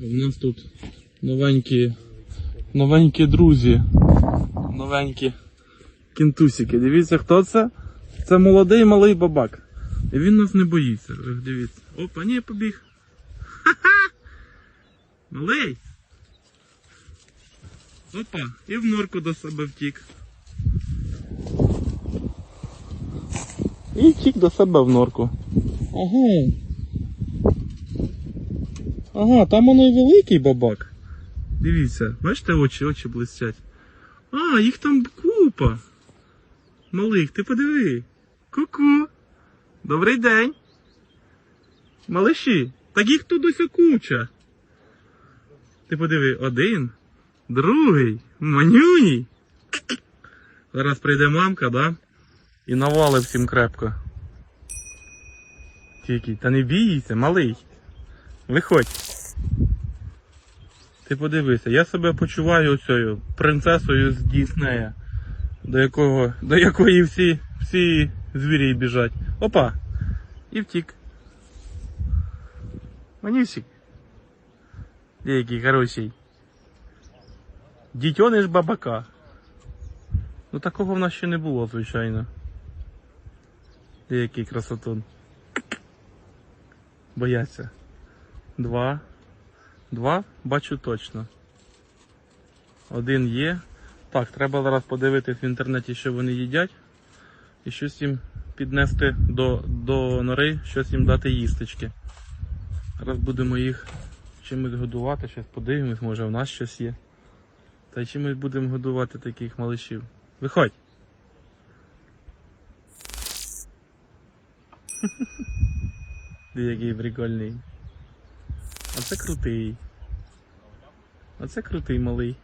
У нас тут новенькі, новенькі друзі. Новенькі кінтусики. Дивіться, хто це? Це молодий малий бабак. І він нас не боїться. Дивіться. Опа, ні, побіг. Ха-ха! Малий. Опа, і в норку до себе втік. І втік до себе в норку. Ага. Ага, там воно і великий бабак. Дивіться, бачите, очі, очі блистять. А, їх там купа. Малих, ти подиви. Ку-ку. Добрий день. Малиші, так їх тут ось куча. Ти подиви, один, другий, манюній. Зараз прийде мамка, да? І навалив всім крепко. Тільки, та не бійся, малий. Виходь. Ти подивися, я себе почуваю оцею принцесою з Діснея, до якого, до якої всі, всі звірі біжать. Опа! І втік. Манюсик. Де який хороший. Дітьониш бабака. Ну такого в нас ще не було, звичайно. Де який красотун. Бояться. Два. Два бачу точно. Один є. Так, треба зараз подивитись в інтернеті, що вони їдять. І щось їм піднести до, до нори, щось їм дати їстечки. Зараз будемо їх чимось годувати, щось подивимось, може в нас щось є. Та й чимось будемо годувати таких малишів. Виходь! Який прикольний. А це крутий. Оце крутий малий.